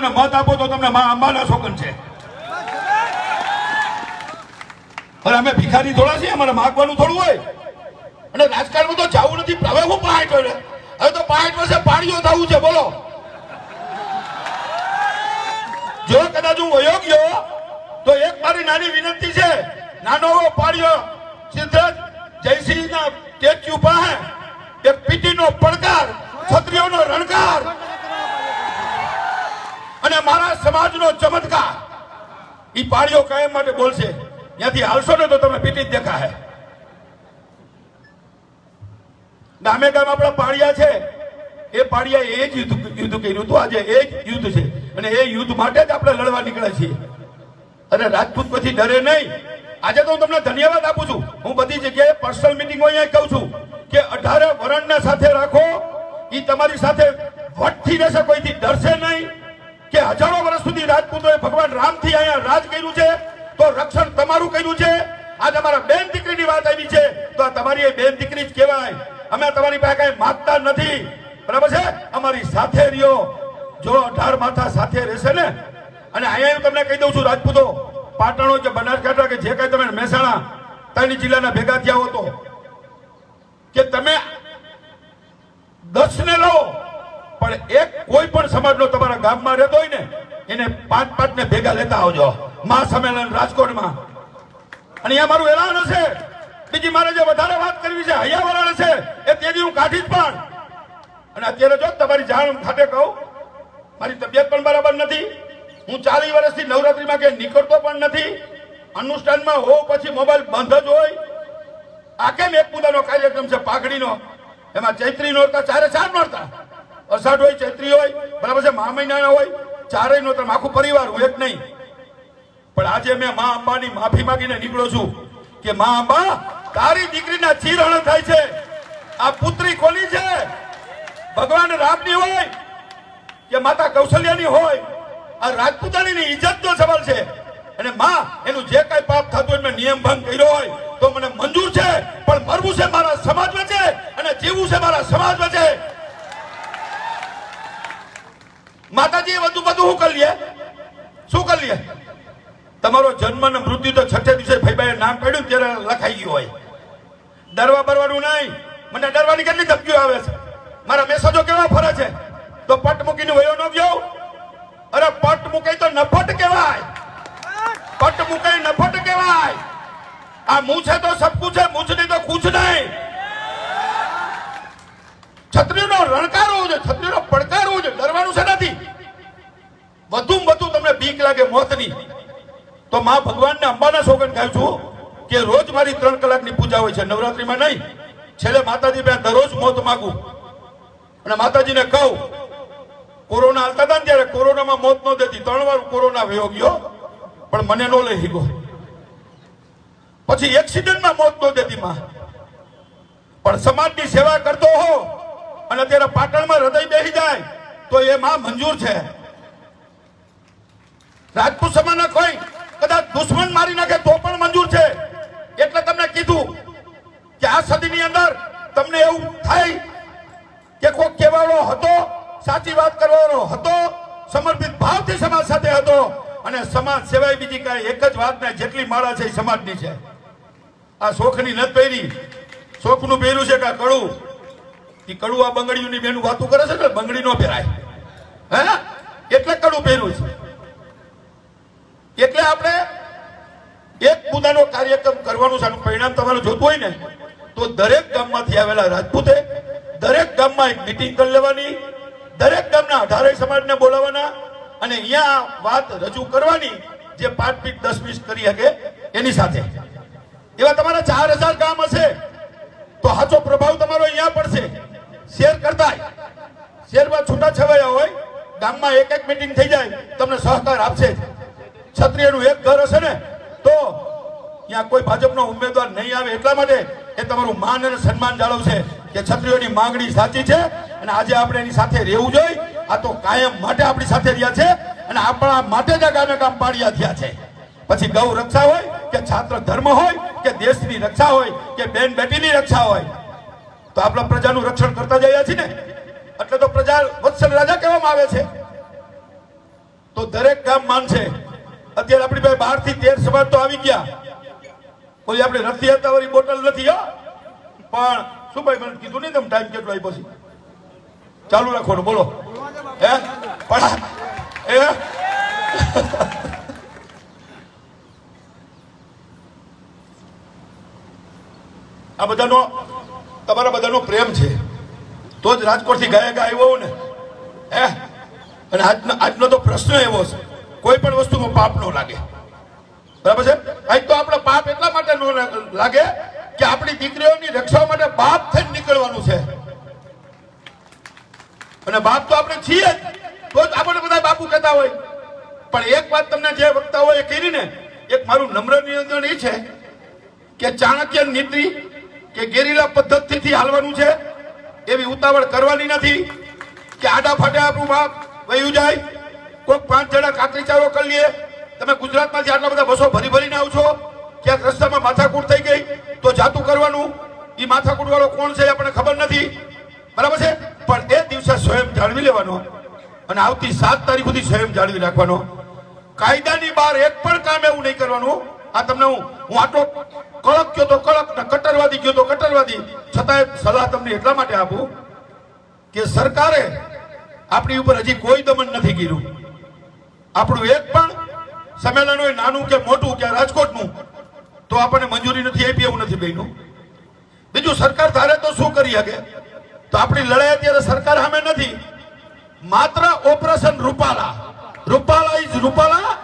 ને મત આપો તો તમને મા અંબાના શોકન છે. અરે અમે ભિખારી થોડા છીએ, અમારે માગવાનું થોડું હોય. અને રાજકારણમાં તો જવું નથી હવે હું પાંચ હવે તો પાંચ વર્ષે પાણીઓ થવું છે, બોલો. જો કદાચ હું વયો ગયો, તો એક મારી નાની વિનંતી છે. નાનો પાડ્યો સિદ્ધરાજ જયસિંહના સ્ટેચ્યુ પાસે, એક પીટીનો પડકાર ક્ષત્રિયોનો રણકાર અને મારા સમાજનો ચમત્કાર. ઈ પાળીઓ કાયમ માટે બોલશે. ત્યાંથી હાલશો ને તો તમે પીટી જ દેખાશે. ગામે ગામ આપણા પાળિયા છે. એ પાળિયા એ જ યુદ્ધ યુદ્ધ કર્યું હતું. આજે એ જ યુદ્ધ છે. અને એ યુદ્ધ માટે જ આપણે લડવા નીકળ્યા છીએ. અને રાજપૂત પછી ડરે નહીં. આજે તો હું તમને ધન્યવાદ આપું છું. હું બધી જગ્યાએ પર્સનલ મિટિંગો અહીંયા કહું છું કે અઢારે વરણને સાથે રાખો. એ તમારી સાથે વટથી રહેશે, કોઈથી ડરશે નહીં. કે હજારો વર્ષ સુધી રાજપૂતોએ ભગવાન રામથી અહીંયા રાજ કર્યું છે, તો રક્ષણ તમારું કર્યું છે? આજે અમારા બેન દીકરીની વાત આવી છે, તો આ તમારી એ બેન દીકરી જ કહેવાય. અમે તમારી પાસે કઈ માગતા નથી. બરાબર છે? અમારી સાથે રહ્યો. જો અઢાર માથા સાથે રહેશે ને, અને અહીંયા હું તમને કહી દઉં છું રાજપૂતો, પાટણો કે બનાસકાંઠા કે જે કઈ તમે મહેસાણા ત્રણ જિલ્લાના ભેગા થયા હો તો, કે તમે દસ ને લો પણ એક કોઈ પણ સમાજનો તમારા ગામમાં રહેતો હોય ને, એને પાંચ પાંચ ને ભેગા લેતા આવજો. મહાસંમેલન રાજકોટમાં. અને અહીંયા મારું એલાન હશે. બીજી મારે જે વધારે વાત કરવી છે હૈયા વલણ હશે, એ તેની હું કાઢી જ પણ. અને અત્યારે જો તમારી જાણ ખાતે કહું, મારી તબિયત પણ બરાબર નથી. હું ચાલીસ વર્ષથી નવરાત્રીમાં કે નીકળતો પણ નથી. અનુષ્ઠાનમાં હો, પછી મોબાઈલ બંધ જ હોય. આ કેમ એક મુદ્દાનો કાર્યક્રમ છે, પાઘડીનો? એમાં ચૈત્રી નોરતા, ચારે ચાર નોરતા. અષાઢ હોય, ચૈત્રી હોય બરાબર છે મા મહિનાના હોય, ચારેય નોરતા આખું પરિવાર હોય એક નહીં. પણ આજે મેં મા અંબાની માફી માંગીને નીકળો છું કે મા અંબા, તારી દીકરીના ચીરણ થાય છે. આ પુત્રી કોની છે? ભગવાન રામની હોય કે માતા કૌશલ્યાની હોય? આ રાજપૂતાણીની ઇજ્જતનો સવાલ છે. અને માં, એનું જે કઈ પાપ થતું હોય, મેં નિયમ ભંગ કર્યો હોય, તો મને મંજૂર છે. પણ મરવું છે મારા સમાજ વચ્ચે અને જીવવું છે મારા સમાજ વચ્ચે માતાજી વધુ બધું શું કરી લે? શું કરી લે? તમારો જન્મ ને મૃત્યુ તો છઠ્ઠે દિવસે ભાઈબાએ નામ પડ્યું ત્યારે લખાઈ ગયું હોય. ડરવા બરવાનું નહીં. મને ડરવાની કેટલી ધમકીઓ આવે છે? મારા મેસેજો કેવા ફરે છે? તો પટ મૂકીને વયો ન ગયો? અરે પટ મૂકે તો નફટ કહેવાય. પટ મૂકે નફટ કહેવાય. આ મૂછે તો સબ છે મૂછ નહીં તો કુછ નહીં. છત્રીનો રણકારો છે, છત્રીનો પડકારો છે, ડરવાનું છે નથી. વધુ વધુ તમને બીક લાગે મોતની, તો માં ભગવાનને અંબાના સોગન ગાયું છું કે રોજ મારી ત્રણ કલાકની પૂજા હોય છે, નવરાત્રીમાં નહીં. છેલ્લે માતાજી બે દરરોજ મોત માગું. અને માતાજીને કહું, કોરોના હાલતા હતા ને ત્યારે કોરોનામાં મોત ન દેતી, ત્રણ વાર કોરોના વયો ગયો, પણ મને નો લઈ ગયો. પછી એક્સિડન્ટમાં મોત ન દેતી માં. પણ સમાજની સેવા કરતો હો અને અત્યારે પાટણમાં હૃદય બેસી જાય તો એ માં મંજૂર છે. રાજપૂત સમાજના કોઈ કદાચ દુશ્મન મારી નાખે તો પણ મંજૂર છે. એટલે તમને કીધું કે આ સદીની અંદર તમને એવું થાય કે કોઈ કહેવાનો હતો, સાચી વાત કરવાનો હતો, સમર્પિત ભાવથી સમાજ સાથે હતો અને સમાજ સિવાય બીજી કાંઈ એક જ વાત ને જેટલી માળા છે એ સમાજની છે. આ શોખની નથ પહેરી. શોખનું પહેર્યું છે કે કડું એ કડું બંગડીઓની બેનું વાતો કરે છે ને બંગડી નો પહેરાય? હે? એટલે કડું પહેર્યું છે. એટલે આપણે એક મુદ્દાનો કાર્યક્રમ કરવાનું છે પરિણામ તમારે જોતું હોય ને, તો દરેક ગામમાંથી આવેલા રાજપૂતે દરેક ગામમાં એક મિટિંગ કરી લેવાની, દરેક ગામના અઢારે સમાજને બોલાવવાના અને અહીંયા વાત રજૂ કરવાની જે પાંચ પીટ દસ વીસ કરી શકે એની સાથે. એવા તમારા ચાર હજાર ગામ હશે, તો સાચો પ્રભાવ તમારો અહીંયા પડશે. શેર કરતા શેરમાં છૂટા છવાયા હોય, ગામમાં એક એક મિટિંગ થઈ જાય, તમને સહકાર આપશે. ક્ષત્રિયનું એક ઘર હશે ને, તો ત્યાં કોઈ ભાજપનો ઉમેદવાર નહીં આવે એટલા માટે એ તમારું માન અને સન્માન જાળવશે કે ક્ષત્રિયોની માંગણી સાચી છે અને આજે આપણે એની સાથે રહેવું જોઈએ. આ તો કાયમ માટે આપણી સાથે રહ્યા છે અને આપણા માટે જ ગામે કામ પાડ્યા થયા છે. પછી ગૌ રક્ષા હોય કે છાત્ર ધર્મ હોય કે દેશની રક્ષા હોય કે બેન બેટીની રક્ષા હોય તો આપણા પ્રજાનું રક્ષણ કરતા જઈએ છીએ ને? એટલે તો પ્રજા વત્સલ રાજા કહેવામાં આવે છે. તો દરેક ગામ માનશે અત્યારે આપણી પાસે બારથી તેર સમાજ તો આવી ગયા. કોઈ આપણે નથી હતા વાળી બોટલ નથી, હો. પણ શું ભાઈ મને કીધું નહીં તમે? ટાઈમ કેટલો આવી પછી ચાલુ રાખવાનું, બોલો. હે? પણ એ આ બધાનો તમારા બધાનો પ્રેમ છે. તો જ રાજકોટથી ગયા ગયા આવ્યો ને. હે અને આજનો આજનો તો પ્રશ્ન એવો છે. કોઈ પણ વસ્તુમાં પાપ ન લાગે. બરાબર છે? આજ તો આપણે પાપ એટલા માટે ન લાગે કે આપણી દીકરીઓની રક્ષા માટે બાપ થઈને નીકળવાનું છે. અને બાપ તો આપણે છીએ જ. તો જ આપણે બધા બાપુ કહેતા હોય. પણ એક વાત તમને જે વક્તા હોય એ કરીને એક મારું નમ્ર નિવેદન એ છે કે ચાણક્ય નીતિ કે ગેરીલા પદ્ધતિથી હાલવાનું છે, એવી ઉતાવળ કરવાની નથી કે આડા ફાટે આપણું બાપ વયું જાય. કોઈક પાંચ જણા કાતરી ચારો કરી લઈએ તમે ગુજરાતમાંથી આટલા બધા બસો ભરી ભરીને આવશો ક્યાંક રસ્તામાં માથાકૂટ થઈ ગઈ, તો જાતું કરવાનું. એ માથાકૂટ વાળો કોણ છે આપણને ખબર નથી. બરાબર છે? પણ એ દિવસે સ્વયં જાળવી લેવાનો અને આવતી સાત તારીખ સુધી સ્વયં જાળવી રાખવાનો. કાયદાની બહાર એક પણ કામ એવું નહીં કરવાનું. આ તમને હું હું આટલો કડક કયો તો કડક કટ્ટરવાદી કયો તો કટ્ટરવાદી. છતાંય સલાહ તમને એટલા માટે આપું કે સરકારે આપણી ઉપર હજી કોઈ દમન નથી કર્યું. આપણું એક પણ સંમેલન હોય નાનું કે મોટું કે રાજકોટનું, તો આપણને મંજૂરી નથી આપી એવું નથી બન્યું. બીજું સરકાર ધારે તો શું કરી શકે? તો આપણી લડાઈ અત્યારે સરકાર સામે નથી. માત્ર ઓપરેશન રૂપાલા. રૂપાલા ઇઝ રૂપાલા?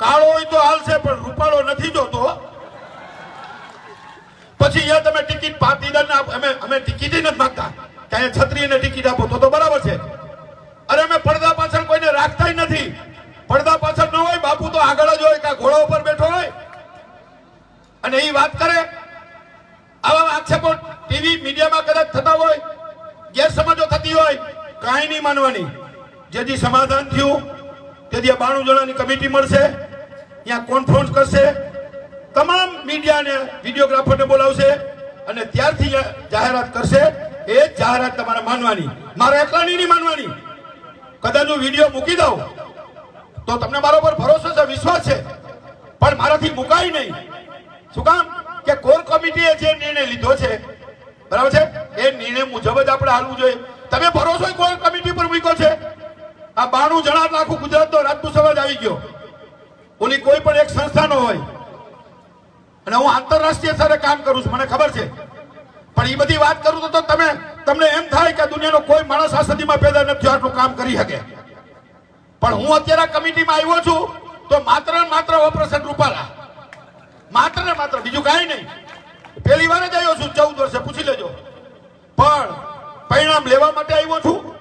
કાળો હોય તો હાલશે, પણ રૂપાળો નથી જોતો. પછી અહીંયા તમે ટિકિટ પાટીદારને અમે અમે ટિકિટ નથી માંગતા. ત્યાં છત્રીને ટિકિટ આપો તો તો બરાબર છે. અરે અમે પડદા પાછળ કોઈને રાખતા નથી. પડદા પાછળ ન હોય, બાપુ તો આગળ જ હોય, કાં ઘોડા ઉપર બેઠો હોય. અને એ વાત કરે, આવા આક્ષેપો ટીવી મીડિયામાં કદાચ થતા હોય, ગેરસમજો થતી હોય, કાંઈ નહીં માનવાની. જેથી સમાધાન થયું, તેથી આ બાણું જણાની કમિટી મળશે, ત્યાં કોન્ફરન્સ કરશે, તમામ મીડિયાને વિડીયોગ્રાફરને બોલાવશે અને ત્યારથી જાહેરાત કરશે. એ જાહેરાત તમારે માનવાની. મારે એકલાની નહીં માનવાની. કદાચ હું વીડિયો મૂકી દઉં, તો તમને મારા પર ભરોસો છે, વિશ્વાસ છે. પણ મારાથી મુકાય નહીં. શું કામ? કે કોર કમિટીએ જે નિર્ણય લીધો છે, બરાબર છે? એ નિર્ણય મુજબ જ આપણે હાલવું જોઈએ. તમે ભરોસો કોર કમિટી પર મૂક્યો છે? આ બાણું જણા આખું ગુજરાતનો રાજપૂત સમાજ આવી ગયો. ઓલી કોઈ પણ એક સંસ્થાનો હોય. અને હું આંતરરાષ્ટ્રીય સ્તરે કામ કરું છું, મને ખબર છે. પણ એ બધી વાત કરું તો- તમે, તમને એમ થાય કે દુનિયાનો કોઈ માણસ આ સદીમાં પેદા નથી આટલું કામ કરી શકે. પણ હું અત્યારે કમિટીમાં આવ્યો છું, તો માત્ર ને માત્ર ઓપરેશન રૂપાલા. માત્ર ને માત્ર, બીજું કાંઈ નહીં. પહેલી વાર જ આવ્યો છું, ચૌદ વર્ષે, પૂછી લેજો. પણ પરિણામ લેવા માટે આવ્યો છું.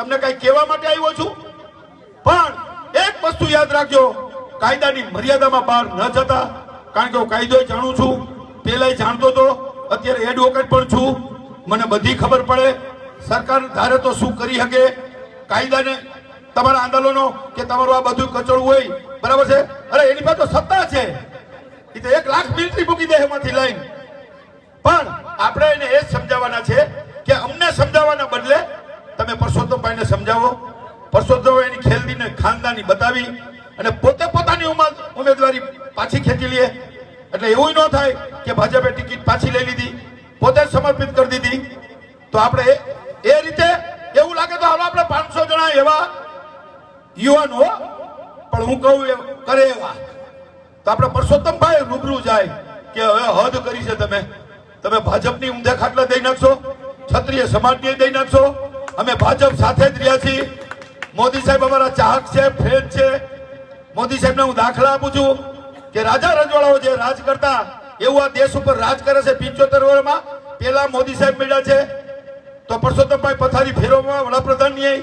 તમને કઈ કહેવા માટે આવ્યો છું? પણ એક વસ્તુ યાદ રાખજો, કાયદાની મર્યાદામાં બહાર ન જતા. કારણ કે હું કાયદો જાણું છું પેલાય જાણતો હતો, અત્યારે એડવોકેટ પણ છું. મને બધી ખબર પડે. સરકાર ધારે તો શું કરી શકે? કાયદાને તમારા આંદોલનો કે તમારું આ બધું કચરું હોય, બરાબર છે? અરે, એની પાસે સત્તા છે. એ તો એક લાખ મિલિટરી મૂકી દે એમાંથી લઈને. પણ આપણે એને એ સમજાવવાના છે કે અમને સમજાવવાના બદલે તમે પરસોત્તમભાઈને સમજાવો? પરસોત્તમ એની ખેલદીને ખાનદાની બતાવી અને પોતે પોતાની ઉમા- ઉમેદવારી પાછી ખેંચી લે. એટલે એવું ન થાય કે ભાજપે ટિકિટ પાછી લઈ લીધી, પોતે સમર્પિત કરી દીધી. તો આપણે એ- રીતે એવું લાગે તો હાલો આપણે પાંચસો જણા એવા યુવાનો પણ હું કહું કરે એવા તો આપણે પરસોત્તમભાઈ રૂબરૂ જાય કે હવે હદ કરી છે તમે. તમે ભાજપની ઊંધે ખાટલા દઈ નાખશો, ક્ષત્રિય સમાજની દઈ નાખશો અમે ભાજપ સાથે જ રહ્યા છીએ. મોદી સાહેબ અમારા ચાહક છે ફેન છે. મોદી સાહેબને હું દાખલા આપું છું કે રાજા રજવાડાઓ જે રાજ કરતા, એવું આ દેશ ઉપર રાજ કરે છે પિંચોતેર વર્ષમાં. પેલા મોદી સાહેબ મળ્યા છે. તો પરસોત્તમભાઈ પથારી ફેરવવામાં વડાપ્રધાન નહીં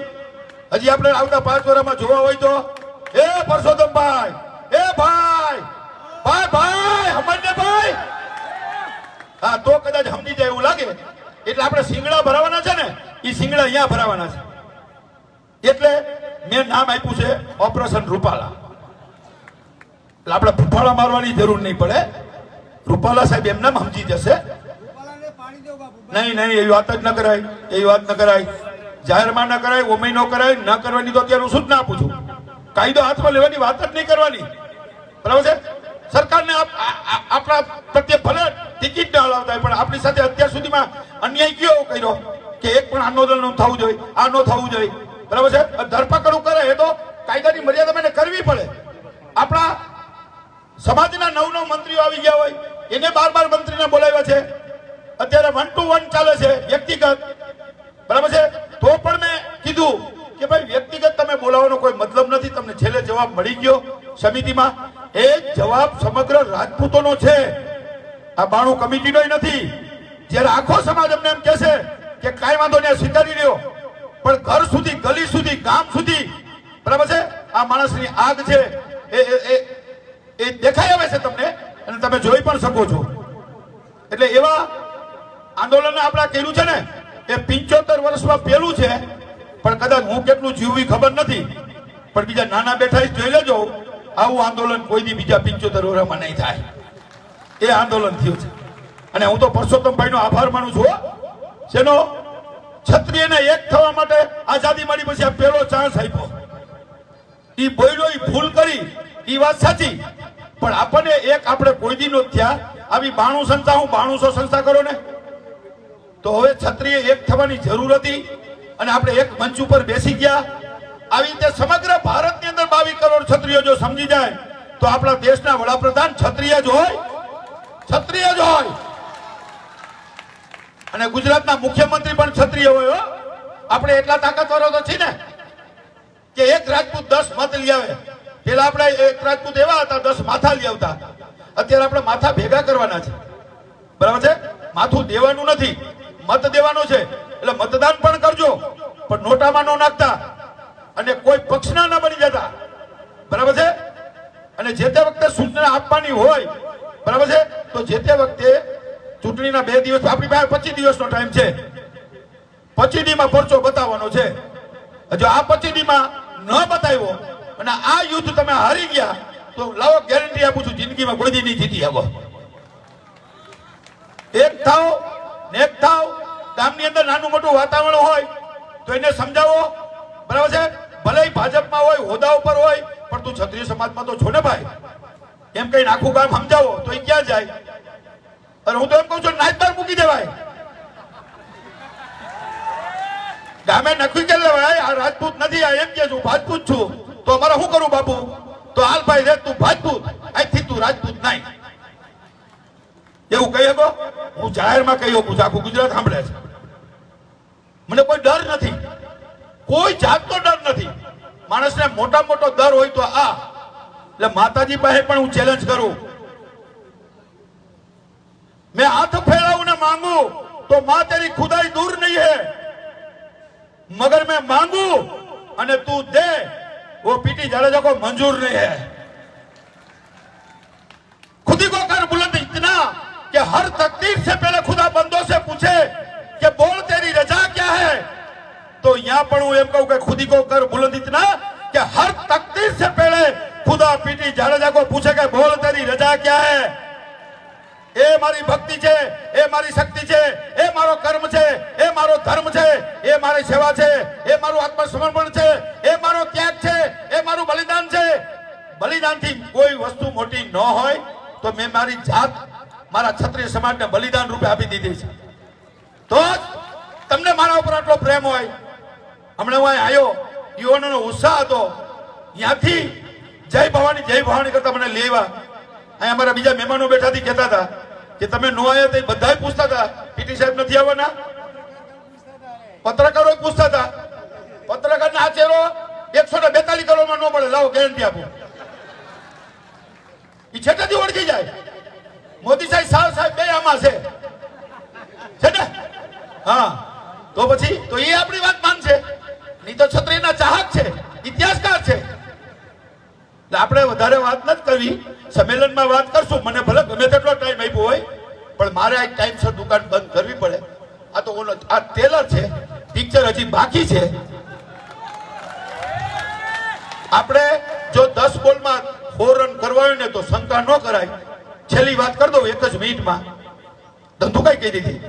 હજી આપણે આવતા પાંચ વર્ષમાં જોવા હોય તો એ પરસોત્તમભાઈ એ ભાઈ ભાઈ ભાઈ સમજને ભાઈ. હા, તો કદાચ સમજી જાય એવું લાગે. એટલે આપણે શિંગડા ભરાવાના છે ને એ શિંગડા અહીંયા ભરાવાના છે. એટલે મેં નામ આપ્યું છે ઓપરેશન રૂપાલા. એટલે આપણે ફૂફાળા મારવાની જરૂર નહીં પડે. રૂપાલા સાહેબ એમને સમજી જશે. નહીં નહીં એવી વાત જ ન કરાય એવી વાત ન કરાય. જાહેરમાં ન કરાય ઓમય ન કરાય ન કરવાની તો અત્યારે હું ના આપું છું કાયદો હાથમાં લેવાની વાત જ નહીં કરવાની. બરાબર છે? સરકારને આપણા પ્રત્યે ભલે ટિકિટ ન હલાવતા પણ આપણી સાથે અત્યાર સુધીમાં અન્યાય કયો કર્યો કે એક પણ આંદોલન ન થવું જોઈએ? આ ન થવું જોઈએ. બરાબર છે? ધરપકડ કરે એ તો કાયદાની મર્યાદા એને કરવી પડે. આપણા સમાજના નવ નવ મંત્રીઓ આવી ગયા હોય, એને બાર બાર મંત્રીને બોલાવ્યા છે. અત્યારે વન ટુ વન ચાલે છે, વ્યક્તિગત. બરાબર છે? તો પણ મેં કીધું કે ભાઈ વ્યક્તિગત તમે બોલાવવાનો કોઈ મતલબ નથી, તમને છેલ્લે જવાબ મળી ગયો સમિતિમાં. એ જવાબ સમગ્ર રાજપૂતોનો છે. આ બાણું કમિટીનો નથી. જ્યારે આખો સમાજ અમને એમ કહેશે કે કાંઈ વાંધો નહીં સ્વીકારી રહ્યો પણ ઘર સુધી, ગલી સુધી, ગામ સુધી, બરાબર છે? આ માણસની આગ છે, એ- એ એ દેખાઈ આવે છે તમને, અને તમે જોઈ પણ શકો છો. એટલે એવા આંદોલન આપણે કર્યું છે ને, એ પિંચોતેર વર્ષમાં પહેલું છે, પણ કદાચ હું કેટલું જીવવી ખબર નથી. પણ બીજા નાના બેઠા જોઈ લેજો આવું આંદોલન કોઈ દી બીજા પિંચોતેર વર્ષમાં નહીં થાય. એ આંદોલન થયું છે. અને હું તો પરસોત્તમભાઈ નો આભાર માનું છું. શેનો? ક્ષત્રિયને એક થવા માટે આઝાદી મળી પછી આ પહેલો ચાન્સ આપ્યો. ઈ બોલ્યો ઈ ભૂલ કરી, ઈ વાત સાચી. પણ આપણને એક આપણે કોઈ દી નો થયા. આવી બાણું સંસ્થા, હું બાણુંસો સંસ્થા કરો ને? તો હવે ક્ષત્રિય એક થવાની જરૂર હતી અને આપણે એક મંચ ઉપર બેસી ગયા. આવી રીતે સમગ્ર ભારતની અંદર બાવીસ કરોડ ક્ષત્રિયો જો સમજી જાય, તો આપણા દેશના વડાપ્રધાન ક્ષત્રિય જ હોય, ક્ષત્રિય જ હોય. અને ગુજરાતના મુખ્યમંત્રી પણ ક્ષત્રિય હોય આપણે એટલા તાકાતવારો તો છીએ ને, કે એક રાજપૂત દસ મત લઈ આવે. પેલા આપણે એક રાજપૂત એવા હતા, દસ માથા લઈ આવતા. અત્યારે આપણે માથા ભેગા કરવાના છે. બરાબર છે? માથું દેવાનું નથી. મત દેવાનું છે. એટલે મતદાન પણ કરજો, પણ નોટામાં ન નાખતા. અને કોઈ પક્ષના ન બની જતા. બરાબર છે? અને જે તે વખતે સૂચના આપવાની હોય, બરાબર છે? તો જે તે વખતે ચૂંટણીના બે દિવસ, આપણી પાસે પચીસ દિવસનો ટાઈમ છે. પચીસ દીમાં પરચો બતાવવાનો છે. જો આ પચીસ દીમાં ન બતાવ્યો, અને આ યુદ્ધ તમે હારી ગયા, તો લાવો ગેરંટી આપું છું, જિંદગીમાં કોઈ દી નહીં જીતી આવો એક થાવ ને એક થાવ, ગામની અંદર નાનું મોટું વાતાવરણ હોય, તો એને સમજાવો. બરાબર છે? ભલે ભાજપમાં હોય હોદ્દા ઉપર હોય, પણ તું ક્ષત્રિય સમાજમાં તો છો ને ભાઈ. એમ કઈ આખું કામ સમજાવો, તો એ ક્યાં જાય? અને હું તો એમ કહું છું નાચબાર મૂકી દેવાય. ગામે નક્કી કરી લેવાય, આ રાજપૂત નથી, આ એમ કે છું રાજપૂત છું. તો અમારે શું કરું બાપુ? તો હાલ ભાઈ રે, તું રાજપૂત આજથી તું રાજપૂત નહીં. એવું કહી શકો? હું જાહેરમાં કહી શકું છું, આખું ગુજરાત સાંભળે છે. મને કોઈ ડર નથી. કોઈ જાતનો ડર નથી માણસને મોટા મોટો ડર હોય તો આ એટલે માતાજી પાસે પણ હું ચેલેન્જ કરું मैं हाथ फैलाऊं ना मांगू तो मां तेरी खुदाई दूर नहीं है मगर मैं मांगू અને તું દે वो पीटी जाडेजा को मंजूर नहीं है खुदी को कर बुलंद इतना कि हर तकदीर से पहले खुदा बंदों से पूछे कि बोल तेरी रजा क्या है तो यहां पर हूं एम कहूं कि खुदी को कर बुलंद इतना कि हर तकदीर से पहले खुदा पीटी जाडेजा को पूछे कि बोल तेरी रजा क्या है એ મારી ભક્તિ છે એ મારી શક્તિ છે એ મારો કર્મ છે એ મારો ધર્મ છે એ મારી સેવા છે એ મારું આત્મસમર્પણ છે એ મારો ત્યાગ છે એ મારું બલિદાન છે બલિદાનથી કોઈ વસ્તુ મોટી ન હોય તો મેં મારી જાત મારા ક્ષત્રિય સમાજને બલિદાન રૂપે આપી દીધી છે તો જ તમને મારા ઉપર આટલો પ્રેમ હોય હમણાં હું આવ્યો યુવાનોનો ઉત્સાહ હતો. ત્યાંથી જય ભવાની જય ભવાની કરતા મને લેવા અહીંયા અમારા બીજા મહેમાનો બેઠા થી કહેતા હતા કે તમે નો આવ્યા તે બધા પૂછતા હતા પીટી સાહેબ નથી આવવાના? પત્રકારો પૂછતા હતા. પત્રકાર ના ચહેરો એકસો ને બેતાલીસ કરોડમાં ન મળે લાવો ગેરંટી આપો. એ છેટેથી ઓળખી જાય. મોદી સાહેબ સાહેબ સાહેબ બે આમાં છે. હા. તો પછી, તો એ આપણી વાત તો ક્ષત્રિયના ચાહક છે, ઇતિહાસકાર છે. આપણે વધારે વાત નથી કરવી. સંમેલનમાં વાત કરશું. મને ભલે ગમે તેટલો ટાઈમ આપ્યો હોય, પણ મારે આ ટાઈમસર દુકાન બંધ કરવી પડે. આ તો ઓલો આ ટેલર છે. પિક્ચર હજી બાકી છે. આપણે જો દસ બોલમાં ફોર રન કરવા હોય ને તો શંકા ન કરાય. છેલ્લી વાત કરી દઉં એક જ મિનિટમાં. ધંધુકાઈ કહી દીધી?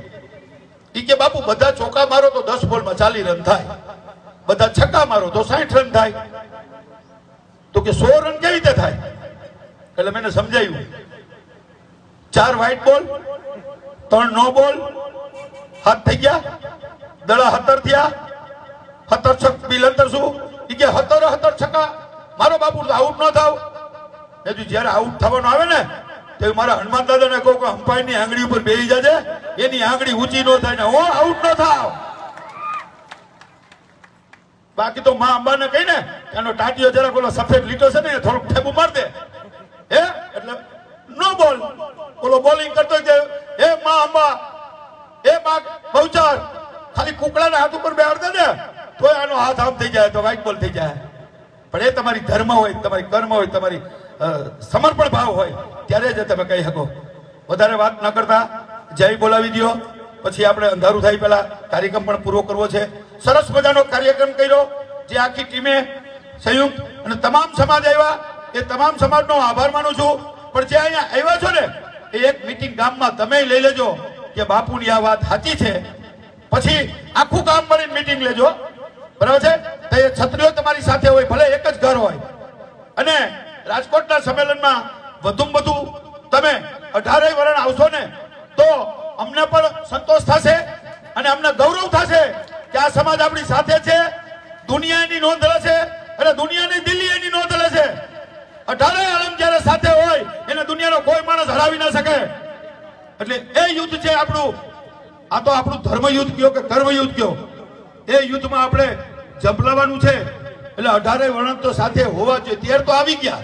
ઈ કે, બાપુ, બધા ચોકા મારો તો દસ બોલમાં ચાલી રન થાય. બધા છક્કા મારો તો સાઠ રન થાય. તો કે સો રન કેવી રીતે થાય? એટલે મેં એને સમજાવ્યું. ચાર વ્હાઈટ બોલ ત્રણ નો બોલ હાથ થઈ ગયા. દડા હતર થયા. હતર છક બિલંતર શું? એ કે હતર હતર છક્કા. મારો બાપુ આઉટ ન થાવ. તું જ્યારે આઉટ થવાનું આવે ને, તો મારા હનુમાન દાદાને કહું કે અમ્પાયરની આંગળી ઉપર બેસી જાજે. એની આંગળી ઊંચી ન થાય ને હું આઉટ ન થાવ. બાકી તો માં અંબાને કહી ને એનો ટાટિયો જરાક ઓલો સફેદ લીટો છે ને થોડુંક ઠેબુ માર દે. હે? એટલે નો બોલ. ઓલો બોલિંગ કરતો કે, હે માં અંબા, હે માં બહુચાર, ખાલી કુકડાના હાથ ઉપર બેહાડ દે ને, તોય આનો હાથ આમ થઈ જાય, તો વાઇટ બોલ થઈ જાય. પણ એ તમારી ધર્મ હોય, તમારી કર્મ હોય, તમારી સમર્પણ ભાવ હોય, ત્યારે જ તમે કહી શકો. વધારે વાત ન કરતા. જય બોલાવી દ્યો. પછી આપણે અંધારું થાય પહેલા કાર્યક્રમ પણ પૂરો કરવો છે. સરસ મજાનો કાર્યક્રમ કર્યો, જે આખી ટીમે સંયુક્ત અને તમામ સમાજ આવ્યા. એ તમામ સમાજનો આભાર માનું છું. પણ જે અહીંયા આવ્યા છો ને, એ એક મીટિંગ ગામમાં તમે લઈ લેજો, કે બાપુની આ વાત સાચી છે. પછી આખું ગામ મળીને મીટિંગ લેજો. બરાબર છે? તો એ છત્રીઓ તમારી સાથે હોય, ભલે એક જ ઘર હોય. અને રાજકોટના સંમેલનમાં વધુમાં વધુ તમે અઢારેય વરણ આવશો ને, તો અમને પણ સંતોષ થશે અને અમને ગૌરવ થશે. કે આ સમાજ આપણી સાથે છે દુનિયા એની નોંધ લે છે અને દુનિયાની દિલ્હી એની નોંધ લે છે અઢારેય આલમ જ્યારે સાથે હોય, એને દુનિયાનો કોઈ માણસ હરાવી ના શકે. એટલે એ યુદ્ધ છે આપણું. આ તો આપણું ધર્મ યુદ્ધ કયો કે કર્મ યુદ્ધ કયો? એ યુદ્ધમાં આપણે જંપલાવાનું છે. એટલે અઢારે વર્ણ તો સાથે હોવા જોઈએ. ત્યારે તો આવી ગયા.